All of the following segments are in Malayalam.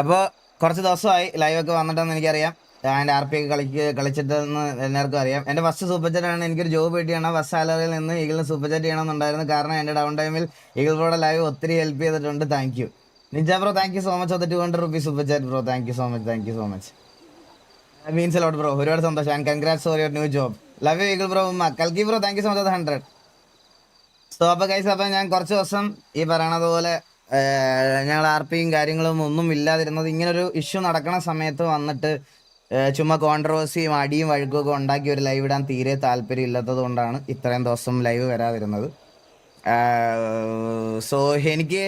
അപ്പോൾ കുറച്ച് ദിവസമായി ലൈവൊക്കെ വന്നിട്ടെന്ന് എനിക്കറിയാം. അതിന്റെ ആർ പി ഒക്കെ കളിക്ക് കളിച്ചിട്ടെന്ന് എല്ലാവർക്കും അറിയാം. എന്റെ ഫസ്റ്റ് സൂപ്പർ ചാറ്റാണ് എനിക്കൊരു ജോബ് കിട്ടിയാണ്. ഫസ്റ്റ് സാലറിയിൽ നിന്ന് ഈഗിളിന് സൂപ്പർ ചാറ്റ് ചെയ്യണമെന്നുണ്ടായിരുന്നു. കാരണം എന്റെ ഡൗൺ ടൈമിൽ ഈഗിൾ ബ്രോയുടെ ലൈവ് ഒത്തിരി ഹെൽപ്പ് ചെയ്തിട്ടുണ്ട്. Thank you Nija bro thank you so much അത് two hundred rupees super chat bro thank you so much thank you so much means lot bro ഒരുപാട് സന്തോഷം. And congrats for your new job love you eagle bro ഉമ്മ കൽക്കി bro thank you so much hundred so അപ്പോൾ കൈസ് അപ്പോൾ ഞാൻ കുറച്ച് ദിവസം ഈ പറയണത് പോലെ ഞങ്ങൾ ആർ പിയും കാര്യങ്ങളും ഒന്നും ഇല്ലാതിരുന്നത് ഇങ്ങനൊരു ഇഷ്യൂ നടക്കണ സമയത്ത് വന്നിട്ട് ചുമ്മാ കോൺട്രവേഴ്സിയും അടിയും വഴുക്കും ഒക്കെ ഉണ്ടാക്കി ഒരു ലൈവ് ഇടാൻ തീരെ താല്പര്യം ഇല്ലാത്തത് കൊണ്ടാണ് ഇത്രയും ദിവസം ലൈവ് വരാതിരുന്നത്. സോ എനിക്ക്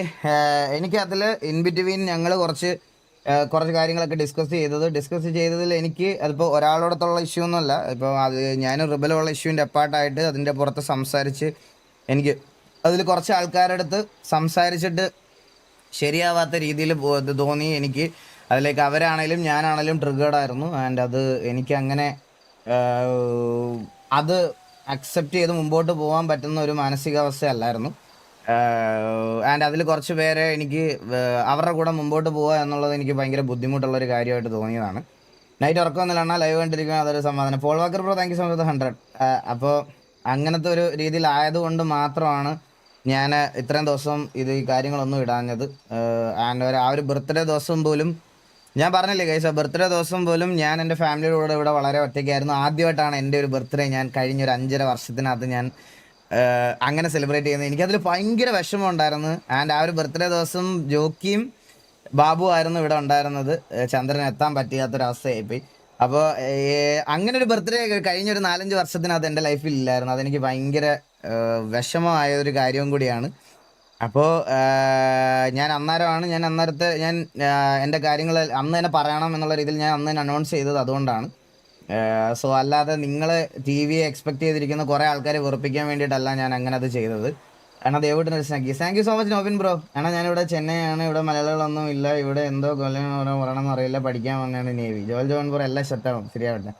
എനിക്ക് അതിൽ ഇൻ ബിറ്റ്വീൻ ഞങ്ങൾ കുറച്ച് കുറച്ച് കാര്യങ്ങളൊക്കെ ഡിസ്കസ് ചെയ്തത്. ഡിസ്കസ് ചെയ്തതിൽ എനിക്ക് അതിപ്പോൾ ഒരാളോടത്തുള്ള ഇഷ്യൂ ഒന്നുമല്ല ഇപ്പോൾ അത് ഞാൻ റിബലുള്ള ഇഷ്യൂവിന്റെ അപ്പാർട്ടായിട്ട് അതിന്റെ പുറത്ത് സംസാരിച്ച് എനിക്ക് അതിൽ കുറച്ച് ആൾക്കാരുടെ അടുത്ത് സംസാരിച്ചിട്ട് ശരിയാവാത്ത രീതിയിൽ തോന്നി എനിക്ക്. അതിലേക്ക് അവരാണേലും ഞാനാണേലും ട്രിഗേർഡ് ആയിരുന്നു. ആൻഡ് അത് എനിക്ക് അങ്ങനെ അത് അക്സെപ്റ്റ് ചെയ്ത് മുമ്പോട്ട് പോകാൻ പറ്റുന്ന ഒരു മാനസികാവസ്ഥയല്ലായിരുന്നു. ആൻഡ് അതിൽ കുറച്ച് പേരെ എനിക്ക് അവരുടെ കൂടെ മുമ്പോട്ട് പോവുക എന്നുള്ളത് എനിക്ക് ഭയങ്കര ബുദ്ധിമുട്ടുള്ളൊരു കാര്യമായിട്ട് തോന്നിയതാണ്. നൈറ്റ് ഉറക്കമൊന്നുമില്ല ലൈവ് കണ്ടിരിക്കുക അതൊരു സമാധാനം. Paul Walker bro thank you so much hundred അപ്പോൾ അങ്ങനത്തെ ഒരു രീതിയിൽ ആയതുകൊണ്ട് മാത്രമാണ് ഞാൻ ഇത്രയും ദിവസം ഇത് ഈ കാര്യങ്ങളൊന്നും ഇടാഞ്ഞത്. ആൻഡ് ആ ഒരു ബർത്ത്ഡേ ദിവസം പോലും ഞാൻ പറഞ്ഞില്ലേ കൈസ ബർത്ത്ഡേ ദിവസം പോലും ഞാൻ എന്റെ ഫാമിലിയുടെ കൂടെ ഇവിടെ വളരെ ഒറ്റയ്ക്കായിരുന്നു. ആദ്യമായിട്ടാണ് എന്റെ ഒരു ബർത്ത്ഡേ ഞാൻ കഴിഞ്ഞ ഒരു അഞ്ചര വർഷത്തിനകത്ത് ഞാൻ അങ്ങനെ സെലിബ്രേറ്റ് ചെയ്യുന്നത്. എനിക്കതിൽ ഭയങ്കര വിഷമം ഉണ്ടായിരുന്നു. ആൻഡ് ആ ഒരു ബർത്ത്ഡേ ദിവസം ജോക്കിയും ബാബു ആയിരുന്നു ഇവിടെ ഉണ്ടായിരുന്നത്. ചന്ദ്രൻ എത്താൻ പറ്റാത്തൊരവസ്ഥയായിപ്പോയി അപ്പോൾ അങ്ങനെ ഒരു ബർത്ത്ഡേ കഴിഞ്ഞ ഒരു നാലഞ്ച് വർഷത്തിനകത്ത് എന്റെ ലൈഫിൽ ഇല്ലായിരുന്നു. അതെനിക്ക് ഭയങ്കര വിഷമമായ ഒരു കാര്യവും കൂടിയാണ്. അപ്പോൾ ഞാൻ അന്നേരമാണ് ഞാൻ അന്നേരത്തെ ഞാൻ എന്റെ കാര്യങ്ങൾ അന്ന് തന്നെ പറയണം എന്നുള്ള രീതിയിൽ ഞാൻ അന്ന് തന്നെ അനൗൺസ് ചെയ്തത് അതുകൊണ്ടാണ്. സോ അല്ലാതെ നിങ്ങൾ ടി വി എക്സ്പെക്ട് ചെയ്തിരിക്കുന്ന കുറേ ആൾക്കാരെ വെറുപ്പിക്കാൻ വേണ്ടിയിട്ടല്ല ഞാൻ അങ്ങനെ അത് ചെയ്തത്. കാരണം ദയവിട്ട് snaky thank you so much Nobin bro. കാരണം ഞാനിവിടെ ചെന്നൈയാണ് ഇവിടെ മലയാളികളൊന്നും ഇല്ല ഇവിടെ എന്തോ കൊല്ലം പറയണമെന്ന് അറിയില്ല പഠിക്കാൻ വന്നതാണ് നേവി. ജോൽ ജോൺ ബ്രോ എല്ലാം സെറ്റാവും ശരിയാവട്ടെ.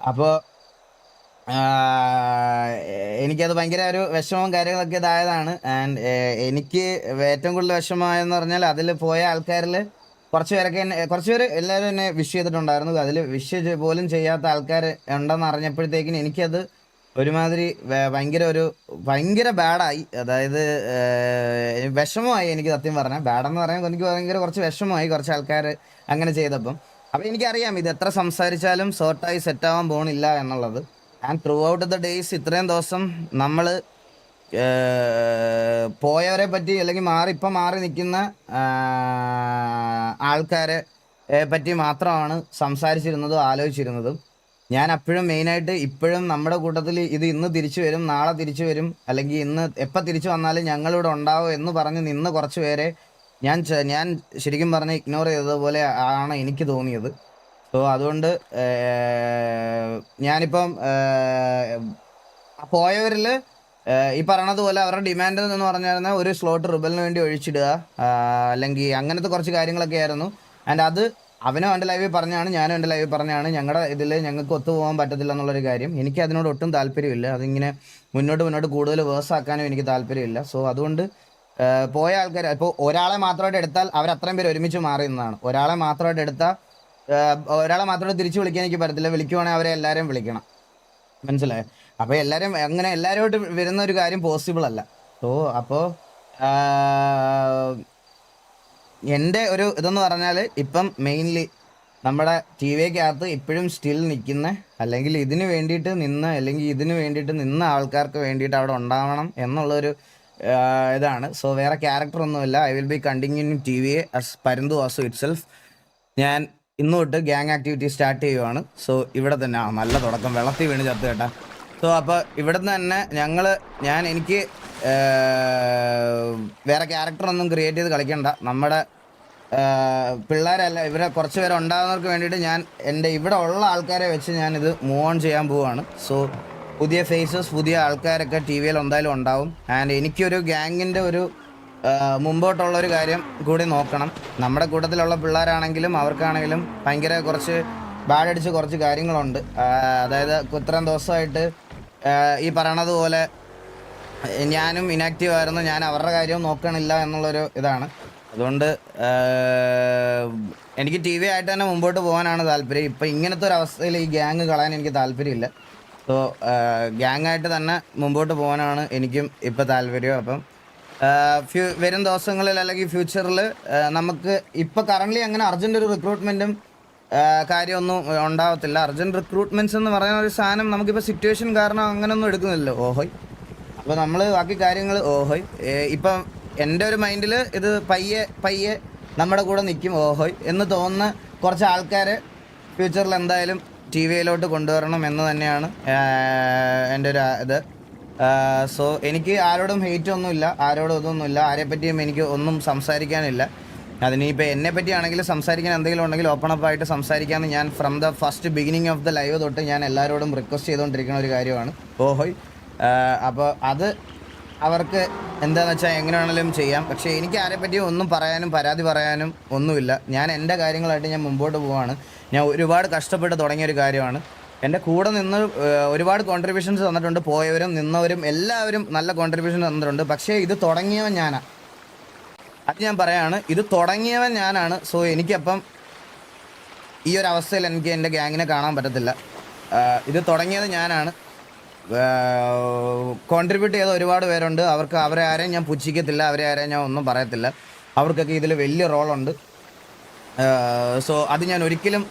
അപ്പോൾ എനിക്കത് ഭയങ്കര ഒരു വിഷമവും കാര്യങ്ങളൊക്കെ ഇതായതാണ്. ആൻഡ് എനിക്ക് ഏറ്റവും കൂടുതൽ വിഷമമായെന്ന് പറഞ്ഞാൽ അതിൽ പോയ ആൾക്കാരിൽ കുറച്ച് പേരൊക്കെ എന്നെ കുറച്ച് പേര് എല്ലാവരും എന്നെ വിഷ് ചെയ്തിട്ടുണ്ടായിരുന്നു. അതിൽ വിഷ് പോലും ചെയ്യാത്ത ആൾക്കാർ ഉണ്ടെന്ന് അറിഞ്ഞപ്പോഴത്തേക്കിന് എനിക്കത് ഒരുമാതിരി ഭയങ്കര ഒരു ഭയങ്കര ബാഡായി അതായത് വിഷമമായി എനിക്ക് സത്യം പറഞ്ഞാൽ. ബാഡെന്ന് പറയാൻ എനിക്ക് ഭയങ്കര കുറച്ച് വിഷമമായി കുറച്ച് ആൾക്കാർ അങ്ങനെ ചെയ്തപ്പം. അപ്പം എനിക്കറിയാം ഇത് എത്ര സംസാരിച്ചാലും സോർട്ടായി സെറ്റാവാൻ പോണില്ല എന്നുള്ളത്. And throughout the days ഇത്രയും ദിവസം നമ്മൾ പോയവരെ പറ്റി അല്ലെങ്കിൽ മാറി ഇപ്പം മാറി നിൽക്കുന്ന ആൾക്കാരെ പറ്റി മാത്രമാണ് സംസാരിച്ചിരുന്നതും ആലോചിച്ചിരുന്നതും. ഞാൻ അപ്പോഴും മെയിനായിട്ട് ഇപ്പോഴും നമ്മുടെ കൂട്ടത്തിൽ ഇത് ഇന്ന് തിരിച്ചു വരും നാളെ തിരിച്ചു വരും അല്ലെങ്കിൽ ഇന്ന് എപ്പോൾ തിരിച്ചു വന്നാലും ഞങ്ങളിവിടെ ഉണ്ടാവും എന്ന് പറഞ്ഞ് നിന്ന് കുറച്ച് പേരെ ഞാൻ ഞാൻ ശരിക്കും പറഞ്ഞ് ഇഗ്നോർ ചെയ്തതുപോലെ ആണ് എനിക്ക് തോന്നിയത്. സോ അതുകൊണ്ട് ഞാനിപ്പം പോയവരിൽ ഈ പറഞ്ഞതുപോലെ അവരുടെ ഡിമാൻഡ് എന്ന് പറഞ്ഞാൽ ഒരു സ്ലോട്ട് റിബലിന് വേണ്ടി ഒഴിച്ചിടുക അല്ലെങ്കിൽ അങ്ങനത്തെ കുറച്ച് കാര്യങ്ങളൊക്കെ ആയിരുന്നു. ആൻഡ് അത് അവനും എന്റെ ലൈവിൽ പറഞ്ഞാണ് ഞാനും എന്റെ ലൈവിൽ പറഞ്ഞാണ് ഞങ്ങളുടെ ഇതിൽ ഞങ്ങൾക്ക് ഒത്തുപോകാൻ പറ്റത്തില്ല എന്നുള്ളൊരു കാര്യം. എനിക്ക് അതിനോട് ഒട്ടും താല്പര്യമില്ല. അതിങ്ങനെ മുന്നോട്ട് മുന്നോട്ട് കൂടുതൽ വേഴ്സ് ആക്കാനും എനിക്ക് താല്പര്യമില്ല. സോ അതുകൊണ്ട് പോയ ആൾക്കാർ ഇപ്പോൾ ഒരാളെ മാത്രമായിട്ട് എടുത്താൽ അവർ അത്രയും പേര് ഒരുമിച്ച് മാറി നിന്നാണ് ഒരാളെ മാത്രമായിട്ട് എടുത്താൽ ഒരാളെ മാത്രമേ തിരിച്ചു വിളിക്കാൻ എനിക്ക് പറ്റത്തില്ല. വിളിക്കുവാണെങ്കിൽ അവരെ എല്ലാവരെയും വിളിക്കണം. മനസ്സിലായോ? അപ്പോൾ എല്ലാവരും അങ്ങനെ എല്ലാവരുമായിട്ട് വരുന്ന ഒരു കാര്യം പോസിബിൾ അല്ല. സോ അപ്പോൾ എന്റെ ഒരു ഇതെന്ന് പറഞ്ഞാൽ ഇപ്പം മെയിൻലി നമ്മുടെ ടി വിക്കകത്ത് ഇപ്പോഴും സ്റ്റിൽ നിൽക്കുന്ന അല്ലെങ്കിൽ ഇതിന് വേണ്ടിയിട്ട് നിന്ന് അല്ലെങ്കിൽ ഇതിന് വേണ്ടിയിട്ട് നിന്ന ആൾക്കാർക്ക് വേണ്ടിയിട്ട് അവിടെ ഉണ്ടാവണം എന്നുള്ളൊരു ഇതാണ്. സോ വേറെ ക്യാരക്ടർ ഒന്നുമില്ല. I will be continue TV as Parunthu Vasu itself ഞാൻ ഇന്ന് തൊട്ട് ഗ്യാങ് ആക്ടിവിറ്റി സ്റ്റാർട്ട് ചെയ്യുവാണ്. സോ ഇവിടെ തന്നെ ആ നല്ല തുടക്കം. വെള്ളത്തിൽ വീണ് ചത്ത് കേട്ടാ. സോ അപ്പോൾ ഇവിടെ തന്നെ ഞങ്ങൾ ഞാൻ എനിക്ക് വേറെ ക്യാരക്ടർ ഒന്നും ക്രിയേറ്റ് ചെയ്ത് കളിക്കണ്ട. നമ്മുടെ പിള്ളേരല്ല ഇവരെ കുറച്ച് പേര് ഉണ്ടാകുന്നവർക്ക് വേണ്ടിയിട്ട് ഞാൻ എന്റെ ഇവിടെ ഉള്ള ആൾക്കാരെ വെച്ച് ഞാനിത് മൂവ് ഓൺ ചെയ്യാൻ പോവുകയാണ് സോ പുതിയ ഫേസസ് പുതിയ ആൾക്കാരൊക്കെ ടി വിയിൽ എന്തായാലും ഉണ്ടാവും. ആൻഡ് എനിക്കൊരു ഗ്യാങ്ങിന്റെ ഒരു ആ, മുമ്പോട്ടുള്ള ഒരു കാര്യം കൂടി നോക്കണം. നമ്മുടെ കൂട്ടത്തിലുള്ള പിള്ളേരാണെങ്കിലും അവർക്കാണെങ്കിലും ഭയങ്കര കുറച്ച് ബാഡടിച്ച് കുറച്ച് കാര്യങ്ങളുണ്ട്. അതായത് ഇത്രയും ദിവസമായിട്ട് ഈ പറയണത് പോലെ ഞാനും ഇനാക്റ്റീവ് ആയിരുന്നു. ഞാൻ അവരുടെ കാര്യവും നോക്കണില്ല എന്നുള്ളൊരു ഇതാണ്. അതുകൊണ്ട് എനിക്ക് ടി വി ആയിട്ട് തന്നെ മുമ്പോട്ട് പോകാനാണ് താല്പര്യം. ഇപ്പം ഇങ്ങനത്തെ ഒരു അവസ്ഥയിൽ ഈ ഗ്യാങ് കളയാൻ എനിക്ക് താല്പര്യമില്ല. സോ ഗ്യാങ്ങായിട്ട് തന്നെ മുമ്പോട്ട് പോകാനാണ് എനിക്കും ഇപ്പം താല്പര്യം. അപ്പം വരും ദിവസങ്ങളിൽ അല്ലെങ്കിൽ ഫ്യൂച്ചറിൽ നമുക്ക് ഇപ്പോൾ കറന്റ്ലി അങ്ങനെ അർജന്റ് ഒരു റിക്രൂട്ട്മെന്റും കാര്യമൊന്നും ഉണ്ടാവത്തില്ല. അർജന്റ് റിക്രൂട്ട്മെന്റ്സ് എന്ന് പറയുന്ന ഒരു സാധനം നമുക്കിപ്പോൾ സിറ്റുവേഷൻ കാരണം അങ്ങനെയൊന്നും എടുക്കുന്നില്ലല്ലോ. ഓഹോയ്. അപ്പോൾ നമ്മൾ ബാക്കി കാര്യങ്ങൾ ഓഹോയ്. ഇപ്പം എന്റെ ഒരു മൈൻഡിൽ ഇത് പയ്യെ പയ്യെ നമ്മുടെ കൂടെ നിൽക്കും ഓഹോയ്. എന്ന് തോന്നുന്ന കുറച്ച് ആൾക്കാരെ ഫ്യൂച്ചറിൽ എന്തായാലും ടി വിയിലോട്ട് കൊണ്ടുവരണം എന്ന് തന്നെയാണ് എന്റെ ഒരു ഇത്. സോ എനിക്ക് ആരോടും ഹെയ്റ്റ് ഒന്നുമില്ല ആരോടും ഇതൊന്നുമില്ല. ആരെ പറ്റിയും എനിക്ക് ഒന്നും സംസാരിക്കാനില്ല. അതിനിപ്പോൾ എന്നെ പറ്റിയാണെങ്കിൽ സംസാരിക്കാൻ എന്തെങ്കിലും ഉണ്ടെങ്കിൽ ഓപ്പൺ അപ്പ് ആയിട്ട് സംസാരിക്കാമെന്ന് ഞാൻ from the first beginning of the live തൊട്ട് ഞാൻ എല്ലാവരോടും റിക്വസ്റ്റ് ചെയ്തുകൊണ്ടിരിക്കുന്ന ഒരു കാര്യമാണ്. ഓഹോയ് അപ്പോൾ അത് അവർക്ക് എന്താണെന്ന് വെച്ചാൽ എങ്ങനെയാണെങ്കിലും ചെയ്യാം. പക്ഷേ എനിക്ക് ആരെ പറ്റിയും ഒന്നും പറയാനും പരാതി പറയാനും ഒന്നുമില്ല. ഞാൻ എന്റെ കാര്യങ്ങളായിട്ട് ഞാൻ മുമ്പോട്ട് പോവാണ്. ഞാൻ ഒരുപാട് കഷ്ടപ്പെട്ട് തുടങ്ങിയ ഒരു കാര്യമാണ്. എന്റെ കൂടെ നിന്ന് ഒരുപാട് കോൺട്രിബ്യൂഷൻസ് തന്നിട്ടുണ്ട്. പോയവരും നിന്നവരും എല്ലാവരും നല്ല കോൺട്രിബ്യൂഷൻ തന്നിട്ടുണ്ട്. പക്ഷേ ഇത് തുടങ്ങിയവൻ ഞാനാണ് അത് ഞാൻ പറയാണ് ഇത് തുടങ്ങിയവൻ ഞാനാണ്. സോ എനിക്കപ്പം ഈ ഒരു അവസ്ഥയിൽ എനിക്ക് എന്റെ ഗ്യാങ്ങിനെ കാണാൻ പറ്റത്തില്ല. ഇത് തുടങ്ങിയത് ഞാനാണ്. കോൺട്രിബ്യൂട്ട് ചെയ്ത ഒരുപാട് പേരുണ്ട്. അവർക്ക് അവരെ ആരെയും ഞാൻ പുച്ഛിക്കത്തില്ല അവരെ ആരെയും ഞാൻ ഒന്നും പറയത്തില്ല. അവർക്കൊക്കെ ഇതിൽ വലിയ റോളുണ്ട് സോ അത് ഞാൻ ഒരിക്കലും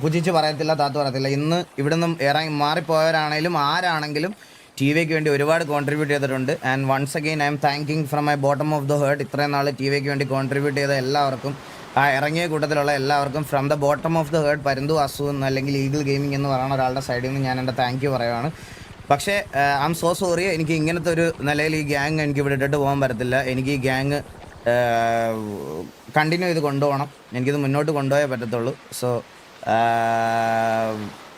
പുച്ഛിച്ച് പറയത്തില്ല താത്തു പറയത്തില്ല. ഇന്ന് ഇവിടെ നിന്നും ഇറങ്ങി മാറിപ്പോയവരാണെങ്കിലും ആരാണെങ്കിലും ടി വിക്ക് വേണ്ടി ഒരുപാട് കോൺട്രിബ്യൂട്ട് ചെയ്തിട്ടുണ്ട്. And once again I'm thanking from my bottom of the heart ഇത്രയും നാൾ ടി വിക്ക് വേണ്ടി കോൺട്രിബ്യൂട്ട് ചെയ്ത എല്ലാവർക്കും ആ ഇറങ്ങിയ കൂട്ടത്തിലുള്ള എല്ലാവർക്കും from the bottom of the heart Parunthu Vasu എന്ന് അല്ലെങ്കിൽ ഈഗിൾ ഗെയിമിംഗ് എന്ന് പറയുന്ന ഒരാളുടെ സൈഡിൽ നിന്ന് ഞാൻ എന്റെ താങ്ക് യു പറയുവാണ്. പക്ഷേ ഐ എം സോ സോറി എനിക്ക് ഇങ്ങനത്തെ ഒരു നിലയിൽ ഈ ഗ്യാങ് എനിക്ക് ഇവിടെ ഇട്ടിട്ട് പോകാൻ പറ്റത്തില്ല. എനിക്ക് ഈ ഗ്യാങ് കണ്ടിന്യൂ ചെയ്ത് കൊണ്ടുപോകണം. എനിക്കിത് മുന്നോട്ട് കൊണ്ടുപോയേ പറ്റത്തുള്ളൂ. സോ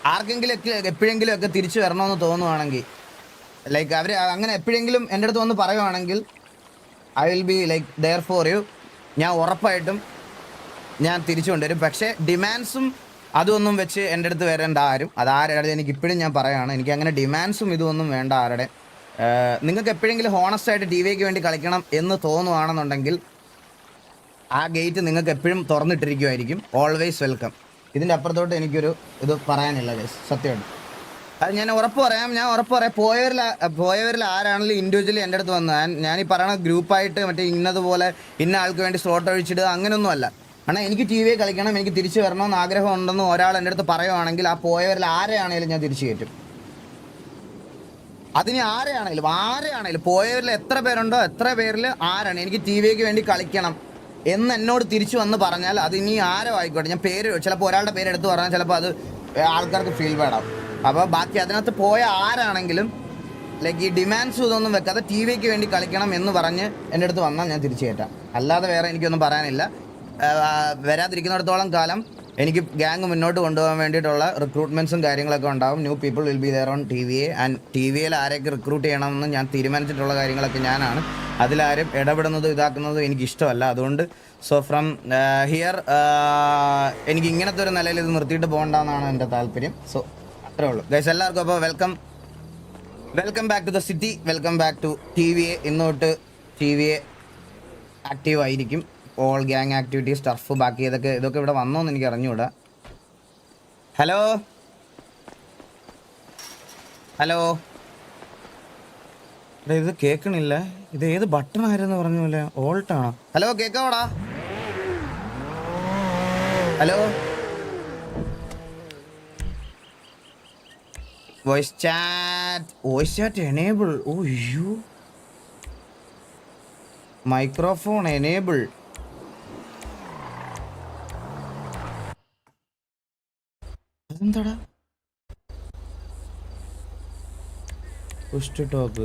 ആർക്കെങ്കിലും ഒക്കെ എപ്പോഴെങ്കിലും ഒക്കെ തിരിച്ചു വരണമെന്ന് തോന്നുവാണെങ്കിൽ ലൈക്ക് അവർ അങ്ങനെ എപ്പോഴെങ്കിലും എന്റെ അടുത്ത് വന്ന് പറയുവാണെങ്കിൽ I will be like there for you ഞാൻ ഉറപ്പായിട്ടും ഞാൻ തിരിച്ചു കൊണ്ടുവരും. പക്ഷേ ഡിമാൻഡ്സും അതൊന്നും വെച്ച് എന്റെ അടുത്ത് വരേണ്ട ആരും അത് ആരുടെ എനിക്ക് ഇപ്പോഴും ഞാൻ പറയുകയാണ് എനിക്ക് അങ്ങനെ ഡിമാൻഡ്സും ഇതൊന്നും വേണ്ട ആരുടെ. നിങ്ങൾക്ക് എപ്പോഴെങ്കിലും ഹോണസ്റ്റ് ആയിട്ട് ടി വിക്ക് വേണ്ടി കളിക്കണം എന്ന് തോന്നുവാണെന്നുണ്ടെങ്കിൽ ആ ഗേറ്റ് നിങ്ങൾക്ക് എപ്പോഴും തുറന്നിട്ടിരിക്കുമായിരിക്കും ഓൾവേസ് വെൽക്കം ഇതിന്റെ അപ്പുറത്തോട്ട് എനിക്കൊരു ഇത് പറയാനില്ല സത്യമായിട്ട്. അത് ഞാൻ ഉറപ്പ് പറയാം ഞാൻ ഉറപ്പ് പറയാം. പോയവരിൽ പോയവരിൽ ആരാണെങ്കിലും ഇൻഡിവിജ്വലി എന്റെ അടുത്ത് വന്ന് ഞാൻ ഈ പറയണ ഗ്രൂപ്പായിട്ട് മറ്റേ ഇന്നതുപോലെ ഇന്ന ആൾക്ക് വേണ്ടി സ്ലോട്ട് ഒഴിച്ചിടുക അങ്ങനെയൊന്നുമല്ല കാരണം എനിക്ക് ടി വി കളിക്കണം എനിക്ക് തിരിച്ചു വരണമെന്ന് ആഗ്രഹം ഉണ്ടെന്ന് ഒരാൾ എന്റെ അടുത്ത് പറയുവാണെങ്കിൽ ആ പോയവരിൽ ആരെയാണെങ്കിലും ഞാൻ തിരിച്ചു കയറ്റും. അതിന് ആരെയാണെങ്കിലും ആരെയാണെങ്കിലും പോയവരിൽ എത്ര പേരുണ്ടോ എത്ര പേരിൽ ആരാണ്? എനിക്ക് ടി വിക്ക് വേണ്ടി കളിക്കണം. എന്ന് എന്നോട് തിരിച്ചു വന്ന് പറഞ്ഞാൽ അത് ഇനി ആരോ ആയിക്കോട്ടെ ഞാൻ പേര് ചിലപ്പോൾ ഒരാളുടെ പേര് എടുത്ത് പറഞ്ഞാൽ ചിലപ്പോൾ അത് ആൾക്കാർക്ക് ഫീൽ വേണം. അപ്പോൾ ബാക്കി അതിനകത്ത് പോയ ആരാണെങ്കിലും ലൈക്ക് ഈ ഡിമാൻഡ്സ് ഇതൊന്നും വെക്കാതെ ടി വിക്ക് വേണ്ടി കളിക്കണം എന്ന് പറഞ്ഞ് എന്റെ അടുത്ത് വന്നാൽ ഞാൻ തിരിച്ചു കയറ്റാം അല്ലാതെ വേറെ എനിക്കൊന്നും പറയാനില്ല. വരാതിരിക്കുന്നിടത്തോളം കാലം എനിക്ക് ഗ്യാങ് മുന്നോട്ട് കൊണ്ടുപോകാൻ വേണ്ടിയിട്ടുള്ള റിക്രൂട്ട്മെന്റ്സും കാര്യങ്ങളൊക്കെ ഉണ്ടാവും. New people will be there on TV and T വിയിൽ ആരെയൊക്കെ റിക്രൂട്ട് ചെയ്യണമെന്ന് ഞാൻ തീരുമാനിച്ചിട്ടുള്ള കാര്യങ്ങളൊക്കെ ഞാനാണ്. അതിലാരും ഇടപെടുന്നതും ഇതാക്കുന്നതും എനിക്ക് ഇഷ്ടമല്ല അതുകൊണ്ട് സോ ഫ്രം ഹിയർ എനിക്ക് ഇങ്ങനത്തെ ഒരു നിലയിൽ ഇത് നിർത്തിയിട്ട് പോകണ്ടെന്നാണ് എന്റെ താല്പര്യം. സോ അത്രേ ഉള്ളൂ. ഗൈസ് എല്ലാവർക്കും അപ്പോൾ welcome welcome back to the city welcome back to T V A ഇന്നോട്ട് T V A active ആയിരിക്കും. ഓൾ ഗ്യാങ് ആക്ടിവിറ്റീസ് ടർഫ് ബാക്കി ഇതൊക്കെ ഇതൊക്കെ ഇവിടെ വന്നോ എന്ന് എനിക്ക് അറിഞ്ഞുകൂടാ. ഹലോ ഹലോ എടാ ഇത് കേൾക്കണില്ല ഇത് ഏത് ബട്ടൺ ആയിരുന്നു പറഞ്ഞ പോലെ? ഓൾട്ടാണോ hello കേക്കാവടാ? Hello voice chat voice chat enable oh you microphone enable അതെന്താടാ talk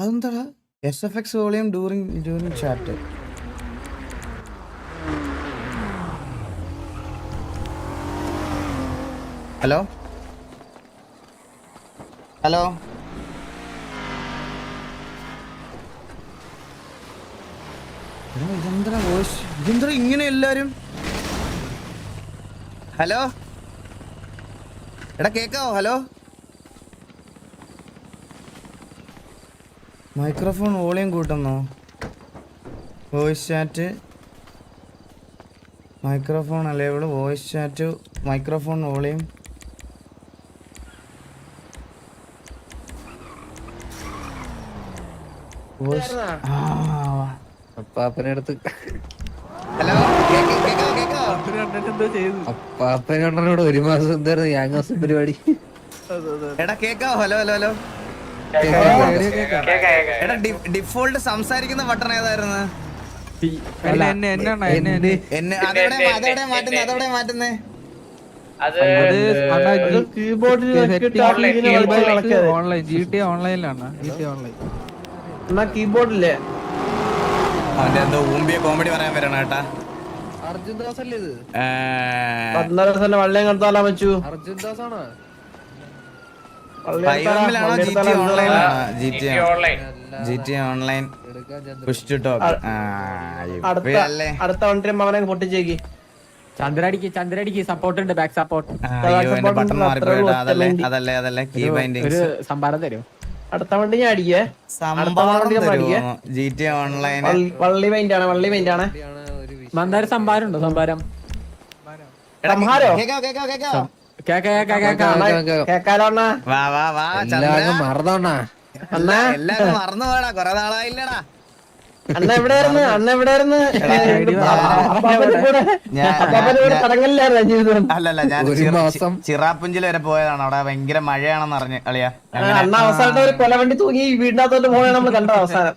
അതെന്താടാ? S F X volume during during chat hello hello ഇതെന്താ വോയിസ് ഇതെന്താ ഇങ്ങനെ എല്ലാരും? ഹലോ എടാ കേക്കാവോ? Hello microphone volume കൂട്ടുന്നോ. Voice chat. Microphone enable voice chat microphone volume. അപ്പാപ്പനടുത്ത് hello കേക്കോ കേക്കോ അപ്പാപ്പനോട് ഒരു മാസം എന്തായിരുന്നു യാങ് ഹൗസ് പരിപാടി? എടാ കേക്കാവോ? Hello hello hello. ഡിഫോൾട്ട് സംസാരിക്കുന്ന ബട്ടൺ ഏതായിരുന്നു? എന്നെ അതെവിടെ മാറ്റുന്നേ അതെവിടെ മാറ്റുന്നേ? ഓൺലൈൻ ജി ടി ഓൺലൈനിലാണ് ജി ടി ഓൺലൈൻ എന്നാ കീബോർഡില്ലേ? അവന്റെ എന്തോ ഊമ്പിയ കോമഡി പറയാൻ വരണം കേട്ടാ. അർജുൻ ദാസ് അല്ലേ ഇത് പതിനാല് ദിവസം കടത്താലാ വെച്ചു അർജുൻ ദാസ് ആണോ ഫൈവമിലാണോ G T ഓൺലൈനിലാണോ G T G T online അടുത്ത അടുത്ത വണ്ടി മകനെ പൊട്ടിച്ചേക്ക്. ചന്ദ്രടിക്ക് ചന്ദ്രടിക്ക് സപ്പോർട്ട് ഉണ്ട് ബാക്ക് സപ്പോർട്ട് അതല്ലേ അതല്ലേ കീ ബൈൻഡിങ്സ് സംഭാരം തരും അടുത്ത വണ്ടി ഞാൻ അടിക്കേ? ജി ടി ഓൺലൈൻ വള്ളി- പെയിന്റ് ആണ് വള്ളി പെയിന്റ് ആണ്. മന്ദാര സംഭാരം ഉണ്ടോ സംഭാരം? സംഹാരോ വാ വാ വാ മറന്നോണ്ണാ. മറന്നു പോടാ കൊറേ നാളായില്ലടാ. അണ്ണ എവിടെയായിരുന്നു? അണ്ണ എവിടെയായിരുന്നു? അല്ലല്ല ഞാൻ ഒരു മാസം. ചിറാപ്പുഞ്ചിൽ വരെ പോയതാണ്. അവിടെ ഭയങ്കര മഴയാണെന്ന് അറിഞ്ഞ് അളിയാ അണ്ണ അവസാനത്തെ ഒരു കൊല വണ്ടി തൂങ്ങി വീടിനകത്തോട്ട് പോയാണ് നമ്മൾ കണ്ട അവസാനം.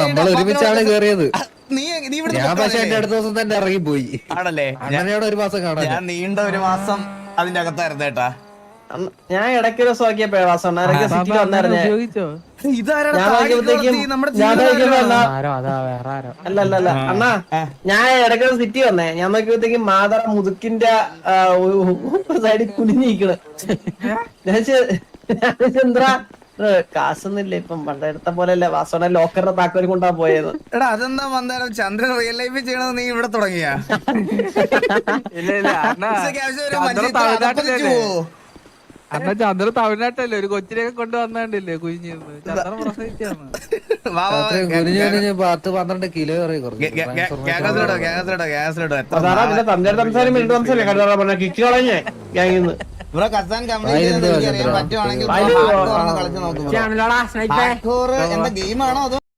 നമ്മൾ ഒരുമിച്ചാണ് കേറിയത്. ഞാൻ പക്ഷെ എന്റെ? അടുത്ത ദിവസം തന്നെ ഇറങ്ങിപ്പോയി. ആണല്ലേ? ഞാൻ- അണ്ണനോട് ഒരു മാസം കാണാൻ. ഞാൻ നീണ്ട ഒരു മാസം അതിന്റെ അകത്തായിരുന്നു കേട്ടാ ഞാൻ ഇടയ്ക്ക് ഒരു നോക്കിയപ്പോ വാസം ഇടയ്ക്ക് സിറ്റിയിൽ വന്നായിരുന്നു ഞാൻ. നോക്കിയപ്പോഴത്തേക്കും നോക്കിയപ്പോ അല്ല അല്ല അല്ല അണ്ണാ ഞാൻ ഇടയ്ക്ക് സിറ്റി വന്നേ. ഞാൻ നോക്കിയപ്പോഴത്തേക്കും മാതാ മുതുക്കിന്റെ സൈഡിൽ കുനിഞ്ഞിരിക്കണ്. ഞാൻ ചന്ദ്ര കാശൊന്നുമില്ല ഇപ്പം പണ്ടെടുത്ത പോലെ അല്ലേ വാസോണ ലോക്കറിന്റെ താക്കോലും കൊണ്ടാ പോയത്. എടാ അതെന്താ മന്ദാരം ചന്ദ്രൻ റിയൽ ലൈഫിൽ ചെയ്യണത് നീ ഇവിടെ തുടങ്ങിയാ? അന്ന ചന്ദ്ര തമിഴ്നാട്ടല്ലേ ഒരു കൊച്ചിനെയൊക്കെ കൊണ്ടുവന്നാണ്ടില്ലേ കുഞ്ഞിരുന്ന് ചന്ദ്രൻ പ്രസവിച്ചാണ് പന്ത്രണ്ട് കിലോ ബ്രോ കസാൻ. ചന്ദ്ര? പറ്റുവാണെങ്കിൽ കളിച്ച് നോക്ക് എന്താ ഗെയിമാണോ അതോ